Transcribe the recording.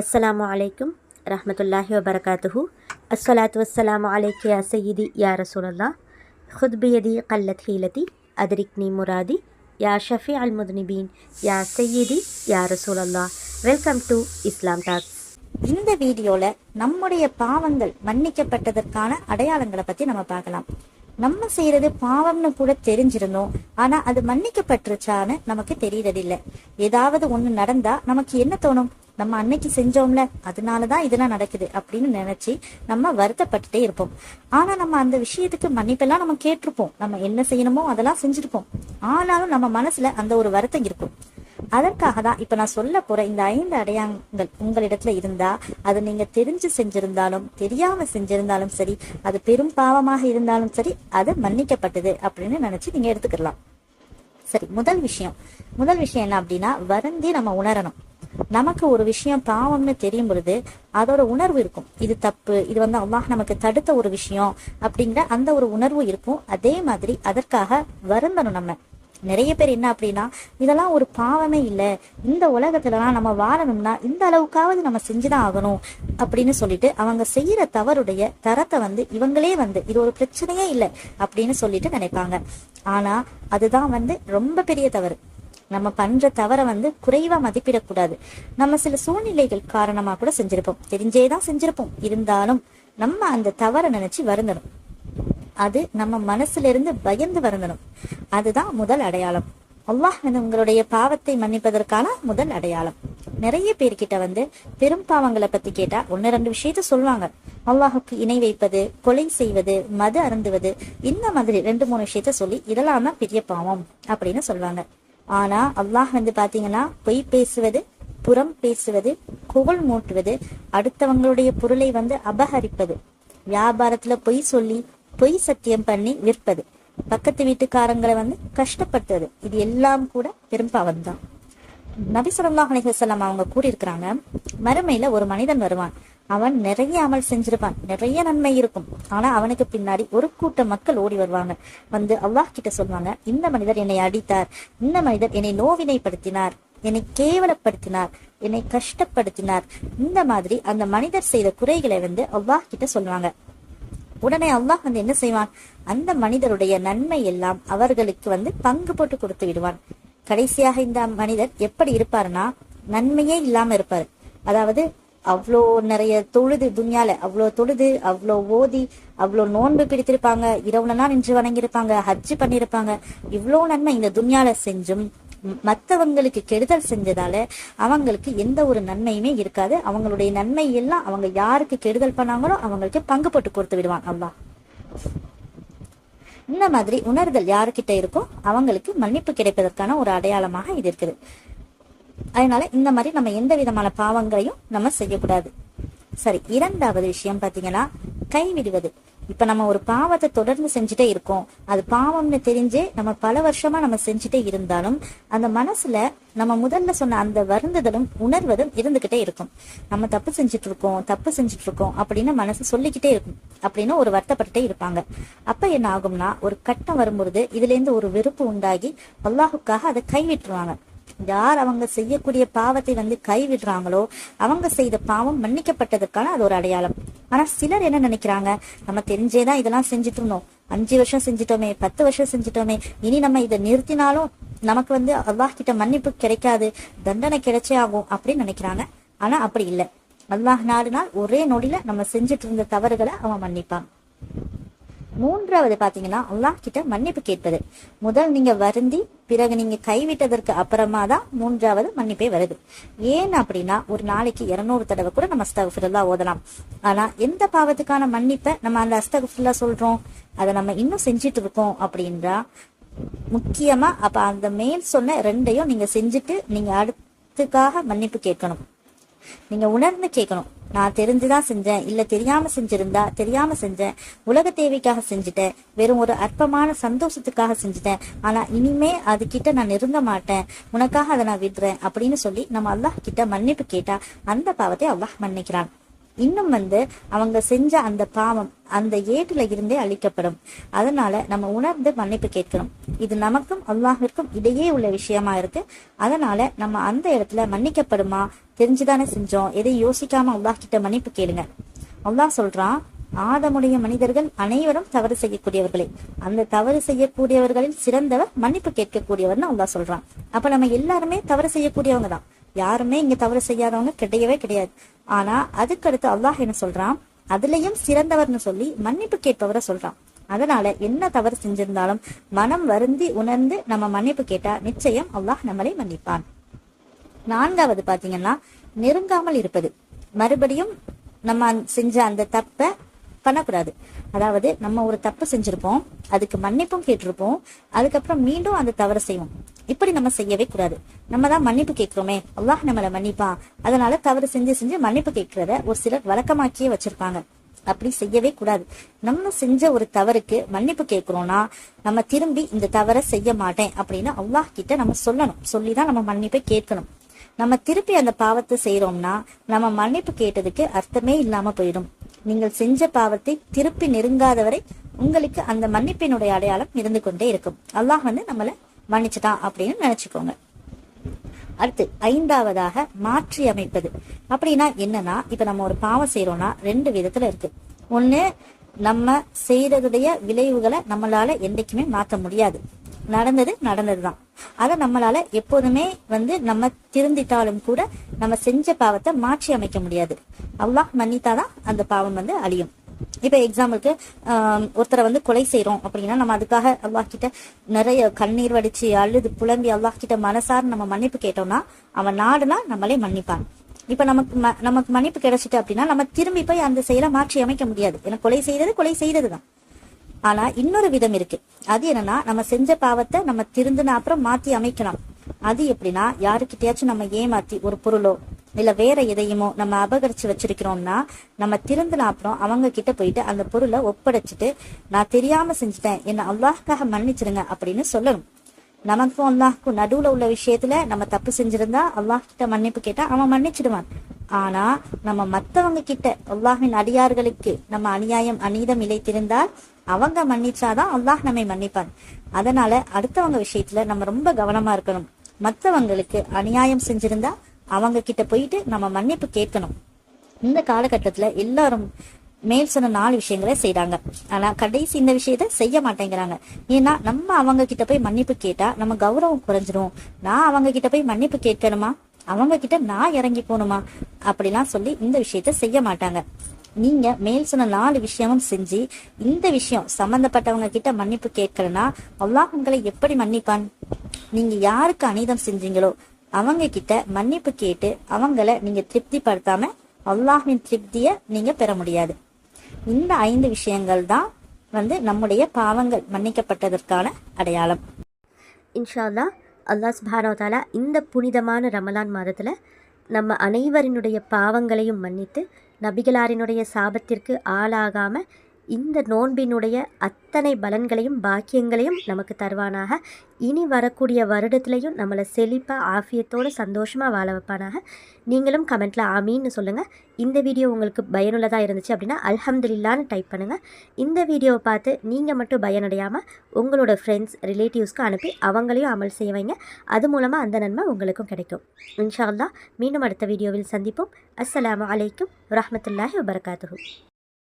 அஸ்ஸலாமு அலைக்கும் ரஹமத்துல்லாஹி வபரகாத்துஹு. அஸ்வலாத்து வஸ்ஸலாமு அலைக்கு யா சையீதி யா ரசூலல்லா கல்லத் ஹீலதி அதிரிக்னி முராதி யா ஷஃபி அல் முத்னிபீன் யா சையீதி யா ரசூலல்லா வெல்கம் டு இஸ்லாம் டாக்ஸ். இந்த வீடியோவில் நம்முடைய பாவங்கள் மன்னிக்கப்பட்டதற்கான அடையாளங்களை பற்றி நம்ம பார்க்கலாம். நம்ம செய்யறது பாவம்னு கூட தெரிஞ்சிருந்தோம். ஆனா அது மன்னிக்கப்பட்டுருச்சான்னு நமக்கு தெரியறதில்லை. ஏதாவது ஒண்ணு நடந்தா நமக்கு என்ன தோணும்? நம்ம அன்னைக்கு செஞ்சோம்ல அதனாலதான் இதெல்லாம் நடக்குது அப்படின்னு நினைச்சு நம்ம வருத்தப்பட்டுட்டே இருப்போம். ஆனா நம்ம அந்த விஷயத்துக்கு மன்னிப்பெல்லாம் நம்ம கேட்டிருப்போம். நம்ம என்ன செய்யணுமோ அதெல்லாம் செஞ்சிருப்போம். ஆனாலும் நம்ம மனசுல அந்த ஒரு வருத்தம் இருக்கும். அதற்காக தான் இப்ப நான் சொல்ல போற இந்த ஐந்து அடையாளங்கள் உங்களிடத்துல இருந்தா அது நீங்க தெரிஞ்சு செஞ்சிருந்தாலும் தெரியாம செஞ்சிருந்தாலும் சரி அது பெரும் பாவமாக இருந்தாலும் சரி அது மன்னிக்கப்பட்டது அப்படின்னு நினைச்சு நீங்க எடுத்துக்கலாம். சரி முதல் விஷயம். முதல் விஷயம் என்ன அப்படின்னா வருந்தி நம்ம உணரணும். நமக்கு ஒரு விஷயம் பாவம்னு தெரியும் பொழுது அதோட உணர்வு இருக்கும். இது தப்பு இது வந்து அல்லாஹ் நமக்கு தடுத்த ஒரு விஷயம் அப்படிங்கிற அந்த ஒரு உணர்வு இருக்கும். அதே மாதிரி அதற்காக வருந்தணும் நம்ம. நிறைய பேர் என்ன அப்படின்னா இதெல்லாம் ஒரு பாவமே இல்லை. இந்த உலகத்துலலாம் நம்ம வாழணும்னா இந்த அளவுக்காவது நம்ம செஞ்சுதான் ஆகணும் அப்படின்னு சொல்லிட்டு அவங்க செய்யற தவறுடைய தரத்தை வந்து இவங்களே வந்து இது ஒரு பிரச்சனையே இல்லை அப்படின்னு சொல்லிட்டு நினைப்பாங்க. ஆனா அதுதான் வந்து ரொம்ப பெரிய தவறு. நம்ம பண்ற தவறை வந்து குறைவா மதிப்பிடக்கூடாது. நம்ம சில சூழ்நிலைகள் காரணமா கூட செஞ்சிருப்போம். தெரிஞ்சேதான் செஞ்சிருப்போம். இருந்தாலும் நம்ம அந்த தவறை நினைச்சு வருந்தணும். அது நம்ம மனசுல இருந்து பயந்து வருந்தணும். அதுதான் முதல் அடையாளம். அல்லாஹ் உங்களுடைய பாவத்தை மன்னிப்பதற்கான முதல் அடையாளம். நிறைய பேர்கிட்ட வந்து பெரும் பாவங்களை பத்தி கேட்டா ஒன்னு ரெண்டு விஷயத்த சொல்லுவாங்க. அல்லாஹுக்கு இணை வைப்பது கொலை செய்வது மது அருந்துவது இந்த மாதிரி ரெண்டு மூணு விஷயத்த சொல்லி இதெல்லாம் தான் பெரிய பாவம் அப்படின்னு சொல்லுவாங்க. ஆனா அல்லாஹ் வந்து பாத்தீங்கன்னா பொய் பேசுவது புறம் பேசுவது குவல் மூட்டுவது அடுத்தவங்களுடைய பொருளை வந்து அபகரிப்பது வியாபாரத்துல பொய் சொல்லி பொய் சத்தியம் பண்ணி விற்பது பக்கத்து வீட்டுக்காரங்களை வந்து கஷ்டப்படுத்துறது இது எல்லாம் கூட பெரும்பாவம் தான் நபி சொல்லாஹ் அலிஹசல்லாம் அவங்க கூறியிருக்கிறாங்க மறுமையில ஒரு மனிதன் வருவான். அவன் நிறைய அமல் செஞ்சிருப்பான். நிறைய நன்மை இருக்கும். ஆனா அவனுக்கு பின்னாடி ஒரு கூட்ட மக்கள் ஓடி வருவாங்க. வந்து அல்லாஹ் கிட்ட சொல்லுவாங்க இந்த மனிதர் என்னை அடித்தார். இந்த மனிதர் என்னை நோவினைப்படுத்தினார். என்னை கேவலப்படுத்தினார். என்னை கஷ்டப்படுத்தினார். இந்த மாதிரி அந்த மனிதர் செய்த குறைகளை வந்து அல்லாஹ் கிட்ட சொல்லுவாங்க உடனே அல்லாஹ் வந்து என்ன செய்வான்? அந்த மனிதருடைய நன்மை எல்லாம் அவர்களுக்கு வந்து பங்கு போட்டு கொடுத்து விடுவான். கடைசியாக இந்த மனிதர் எப்படி இருப்பாருன்னா நன்மையே இல்லாம இருப்பாரு. அதாவது அவ்வளோ நிறைய தொழுது துன்யால அவ்வளோ தொழுது அவ்வளோ ஓதி அவ்வளோ நோன்பு பிடித்திருப்பாங்க. இரவுலனா நின்று வணங்கியிருப்பாங்க ஹஜ்ஜு பண்ணியிருப்பாங்க. இவ்வளோ நன்மை இந்த துன்யால செஞ்சும். மற்றவங்களுக்கு கெடுதல் செஞ்சதால அவங்களுக்கு எந்த ஒரு நன்மையுமே இருக்காது. அவங்களுடைய நன்மை எல்லாம் அவங்க யாருக்கு கெடுதல் பண்ணாங்களோ அவங்களுக்கு பங்கு போட்டு கொடுத்து விடுவான் அல்லா இந்த மாதிரி உணர்தல் யாருக்கிட்ட இருக்கோ அவங்களுக்கு மன்னிப்பு கிடைப்பதற்கான ஒரு அடையாளமாக இது இருக்குது. அதனால இந்த மாதிரி நம்ம எந்த விதமான பாவங்களையும் நம்ம செய்யக்கூடாது. சரி இரண்டாவது விஷயம் பாத்தீங்கன்னா கைவிடுவது இப்ப நம்ம ஒரு பாவத்தை தொடர்ந்து செஞ்சுட்டே இருக்கோம். அது பாவம்னு தெரிஞ்சே நம்ம பல வருஷமா நம்ம செஞ்சுட்டே இருந்தாலும் அந்த மனசுல நம்ம முதல்ல சொன்ன அந்த வருந்துதலும் உணர்வதும் இருந்துகிட்டே இருக்கும். நம்ம தப்பு செஞ்சுட்டு இருக்கோம் தப்பு செஞ்சுட்டு இருக்கோம் அப்படின்னு மனசு சொல்லிக்கிட்டே இருக்கும். அப்படின்னு ஒரு வருத்தப்பட்டுட்டே இருப்பாங்க. அப்ப என்ன ஆகும்னா ஒரு கட்டம் வரும்பொழுது இதுல இருந்து ஒரு வெறுப்பு உண்டாகி அல்லாஹுக்காக அதை கைவிட்டுருவாங்க. யார் அவங்க செய்யக்கூடிய பாவத்தை வந்து கைவிடுறாங்களோ அவங்க செய்த பாவம் மன்னிக்கப்பட்டதற்கான அது ஒரு அடையாளம். ஆனா சிலர் என்ன நினைக்கிறாங்க? நம்ம தெரிஞ்சேதான் இதெல்லாம் செஞ்சுட்டு இருந்தோம் அஞ்சு வருஷம் செஞ்சிட்டோமே பத்து வருஷம் செஞ்சிட்டோமே இனி நம்ம இதை நிறுத்தினாலும் நமக்கு வந்து அல்லாஹ் கிட்ட மன்னிப்பு கிடைக்காது தண்டனை கிடைச்சே ஆகும் அப்படின்னு நினைக்கிறாங்க. ஆனா அப்படி இல்லை. அல்லாஹ் நாடுனால் நாள் ஒரே நொடியில நம்ம செஞ்சுட்டு இருந்த தவறுகளை அவன் மன்னிப்பான். மூன்றாவது பாத்தீங்கன்னா அல்லாஹ் கிட்ட மன்னிப்பு கேட்பது. முதல் நீங்க வருந்தி பிறகு நீங்க கைவிட்டதற்கு அப்புறமா தான் மூன்றாவது மன்னிப்பே வருது. ஏன் அப்படின்னா ஒரு நாளைக்கு இருநூறு தடவை கூட நம்ம அஸ்தகுஃபுல்லா ஓதலாம். ஆனா எந்த பாவத்துக்கான மன்னிப்பை நம்ம அந்த அஸ்தகுஃபுல்லா சொல்றோம்? அதை நம்ம இன்னும் செஞ்சுட்டு இருக்கோம் அப்படின்றா முக்கியமா அப்ப அந்த மேல் சொன்ன ரெண்டையும் நீங்க செஞ்சுட்டு நீங்க அடுத்துக்காக மன்னிப்பு கேட்கணும். நீங்க உணர்ந்து கேட்கணும். நான் தெரிஞ்சுதான் செஞ்சேன். இல்ல தெரியாம செஞ்சிருந்தா தெரியாம செஞ்சேன். உலக தேவைக்காக செஞ்சுட்டேன். வெறும் ஒரு அற்பமான சந்தோஷத்துக்காக செஞ்சுட்டேன். ஆனா இனிமே அது கிட்ட நான் நெருங்க மாட்டேன். உனக்காக அதை நான் விடுறேன் அப்படின்னு சொல்லி நம்ம அல்லாஹ் கிட்ட மன்னிப்பு கேட்டா அந்த பாவத்தை அல்லாஹ் மன்னிக்கிறான். இன்னும் வந்து அவங்க செஞ்ச அந்த பாவம் அந்த ஏட்டுல இருந்தே அழிக்கப்படும். அதனால நம்ம உணர்ந்து மன்னிப்பு கேட்கணும். இது நமக்கும் அல்லாஹிற்கும் இடையே உள்ள விஷயமா இருக்கு. அதனால நம்ம அந்த இடத்துல மன்னிக்கப்படுமா? தெரிஞ்சுதானே செஞ்சோம். எதை யோசிக்காம அல்லாஹ் கிட்ட மன்னிப்பு கேளுங்க. அல்லாஹ் சொல்றான் ஆதமுடைய மனிதர்கள் அனைவரும் தவறு செய்யக்கூடியவர்களே. அந்த தவறு செய்யக்கூடியவர்களில் சிறந்தவர் மன்னிப்பு கேட்கக்கூடியவர்னு அல்லாஹ் சொல்றான். அப்ப நம்ம எல்லாருமே தவறு செய்யக்கூடியவங்க தான். யாருமே இங்க தவறு செய்யாதவங்க கிடையவே கிடையாது. ஆனா அதுக்கடுத்து அல்லாஹ் என்ன சொல்றான்? அதுலயும் சிறந்தவர்னு சொல்லி மன்னிப்பு கேட்பவரை சொல்றான். அதனால என்ன தவறு செஞ்சிருந்தாலும் மனம் வருந்தி உணர்ந்து நம்ம மன்னிப்பு கேட்டா நிச்சயம் அல்லாஹ் நம்மளை மன்னிப்பான். நான்காவது பாத்தீங்கன்னா நெருங்காமல் இருப்பது. மறுபடியும் நம்ம செஞ்ச அந்த தப்பை பண்ணக்கூடாது. அதாவது நம்ம ஒரு தப்பு செஞ்சிருப்போம் அதுக்கு மன்னிப்பும் கேட்டிருப்போம் அதுக்கப்புறம் மீண்டும் அந்த தவறு செய்வோம். இப்படி நம்ம செய்யவே கூடாது. நம்ம தான் மன்னிப்பு கேட்கிறோமே. அல்லாஹ் நம்மளை மன்னிப்பான் அதனால தவறு செஞ்சு செஞ்சு மன்னிப்பு கேட்கிறத ஒரு சிலர் வழக்கமாக்கியே வச்சிருப்பாங்க. அப்படி செய்யவே கூடாது. நம்ம செஞ்ச ஒரு தவறுக்கு மன்னிப்பு கேட்கிறோம்னா நம்ம திரும்பி இந்த தவறை செய்ய மாட்டேன் அப்படின்னு அல்லாஹ் கிட்ட நம்ம சொல்லணும். சொல்லிதான் நம்ம மன்னிப்பை கேட்கணும். நம்ம திருப்பி அந்த பாவத்தை செய்யறோம்னா நம்ம மன்னிப்பு கேட்டதுக்கு அர்த்தமே இல்லாம போயிடும். நீங்கள் செஞ்ச பாவத்தை திருப்பி நெருங்காதவரை உங்களுக்கு அந்த மன்னிப்பினுடைய அடையாளம் இருந்து கொண்டே இருக்கும். அல்லாஹ் வந்து நம்மள மன்னிச்சுட்டான் அப்படின்னு நினைச்சுக்கோங்க. அடுத்து ஐந்தாவதாக மாற்றி அமைப்பது. அப்படின்னா என்னன்னா இப்ப நம்ம ஒரு பாவம் செய்யறோம்னா ரெண்டு விதத்துல இருக்கு. ஒண்ணு நம்ம செய்யறதுடைய விளைவுகளை நம்மளால என்னைக்குமே மாற்ற முடியாது. நடந்தது நடந்ததுதான். அதை நம்மளால எப்போதுமே வந்து நம்ம திருந்திட்டாலும் கூட நம்ம செஞ்ச பாவத்தை மாற்றி அமைக்க முடியாது. அல்லாஹ் மன்னித்தாதான் அந்த பாவம் வந்து அழியும். இப்ப எக்ஸாம்பிளுக்கு ஒருத்தரை வந்து கொலை செய்யறோம் அப்படின்னா நம்ம அதுக்காக அல்லாஹ் கிட்ட நிறைய கண்ணீர் வடிச்சு அழுது புலம்பி அல்லாஹ் கிட்ட மனசார் நம்ம மன்னிப்பு கேட்டோம்னா அவன் நாடுனா நம்மளே மன்னிப்பான். இப்ப நமக்கு ம- நமக்கு மன்னிப்பு கிடைச்சிட்டு அப்படின்னா நம்ம திரும்பி போய் அந்த செயலை மாற்றி அமைக்க முடியாது. ஏன்னா கொலை செய்தது கொலை செய்ததுதான் ஆனா இன்னொரு விதம் இருக்கு. அது என்னன்னா நம்ம செஞ்ச பாவத்தை நம்ம திருந்தின அப்புறம் மாத்தி அமைக்கலாம். அது எப்படின்னா யாருக்கிட்டயாச்சும் நம்ம ஏமாத்தி ஒரு பொருளோ இல்ல வேற எதையுமோ நம்ம அபகரிச்சு வச்சிருக்கிறோம்னா நம்ம திருந்தின அப்புறம் அவங்க கிட்ட போயிட்டு அந்த பொருளை ஒப்படைச்சிட்டு நான் தெரியாம செஞ்சுட்டேன். என்ன அல்லாஹ்க்காக மன்னிச்சிருங்க அப்படின்னு சொல்லணும். நமக்கும் அல்லாஹ்க்கும் நடுவுல உள்ள விஷயத்துல நம்ம தப்பு செஞ்சிருந்தா அல்லாஹ் கிட்ட மன்னிப்பு கேட்டா அவன் மன்னிச்சிடுவான். ஆனா நம்ம மத்தவங்க கிட்ட அல்லாஹின் அடியார்களுக்கு நம்ம அநியாயம் அநீதம் இழைத்திருந்தால் அவங்க மன்னிச்சாதான் அல்லாஹ் நம்மை மன்னிப்பான். அதனால அடுத்தவங்க விஷயத்துல நம்ம ரொம்ப கவனமா இருக்கணும். மத்தவங்களுக்கு அநியாயம் செஞ்சிருந்தா அவங்க கிட்ட போயிட்டு நம்ம மன்னிப்பு கேட்கணும். இந்த காலகட்டத்துல எல்லாரும் மேல் சொன்ன நாலு விஷயங்களை செய்யறாங்க ஆனா கடைசி இந்த விஷயத்த செய்ய மாட்டேங்கிறாங்க. ஏன்னா நம்ம அவங்க கிட்ட போய் மன்னிப்பு கேட்டா நம்ம கௌரவம் குறைஞ்சிரும். நான் அவங்க கிட்ட போய் மன்னிப்பு கேட்கணுமா? அவங்க கிட்ட நான் இறங்கி போகணுமா அப்படிலாம் சொல்லி இந்த விஷயத்த செய்ய மாட்டாங்க. நீங்க மேல் சொன்ன நாலு விஷயமும் செஞ்சு இந்த விஷயம் சம்பந்தப்பட்டவங்க கிட்ட மன்னிப்பு கேட்கலனா அல்லாஹ் உங்களை எப்படி மன்னிப்பான்? நீங்க யாருக்கு அநீதம் செஞ்சீங்களோ அவங்க கிட்ட மன்னிப்பு கேட்டு அவங்கள நீங்க திருப்திப்படுத்தாம அல்லாஹின் திருப்திய நீங்க பெற முடியாது. இந்த ஐந்து விஷயங்கள் தான் வந்து நம்முடைய பாவங்கள் மன்னிக்கப்பட்டதற்கான அடையாளம். இன்ஷா அல்லாஹ் அல்லாஹ் இந்த புனிதமான ரமலான் மாதத்தில் நம்ம அனைவரினுடைய பாவங்களையும் மன்னித்து நபிகளாரினுடைய சாபத்திற்கு ஆளாகாமல் இந்த நோன்பினுடைய அத்தனை பலன்களையும் பாக்கியங்களையும் நமக்கு தருவானாக. இனி வரக்கூடிய வருடத்துலையும் நம்மளை செழிப்பாக ஆஃபியத்தோடு சந்தோஷமாக வாழ வைப்பானாக. நீங்களும் கமெண்ட்டில் ஆமீன்னு சொல்லுங்கள் இந்த வீடியோ உங்களுக்கு பயனுள்ளதாக இருந்துச்சு அப்படின்னா அல்ஹம்துலில்லான்னு டைப் பண்ணுங்கள் இந்த வீடியோவை பார்த்து நீங்கள் மட்டும் பயனடையாமல் உங்களோட ஃப்ரெண்ட்ஸ் ரிலேட்டிவ்ஸ்க்கு அனுப்பி அவங்களையும் அமல் செய்ய வைங்க. அது மூலமாக அந்த நன்மை உங்களுக்கும் கிடைக்கும். இன்ஷா மீண்டும் அடுத்த வீடியோவில் சந்திப்போம். அஸ்லாம் அலைக்கும் வரஹ்மத்துல்லாஹி வபரகாத்துஹு.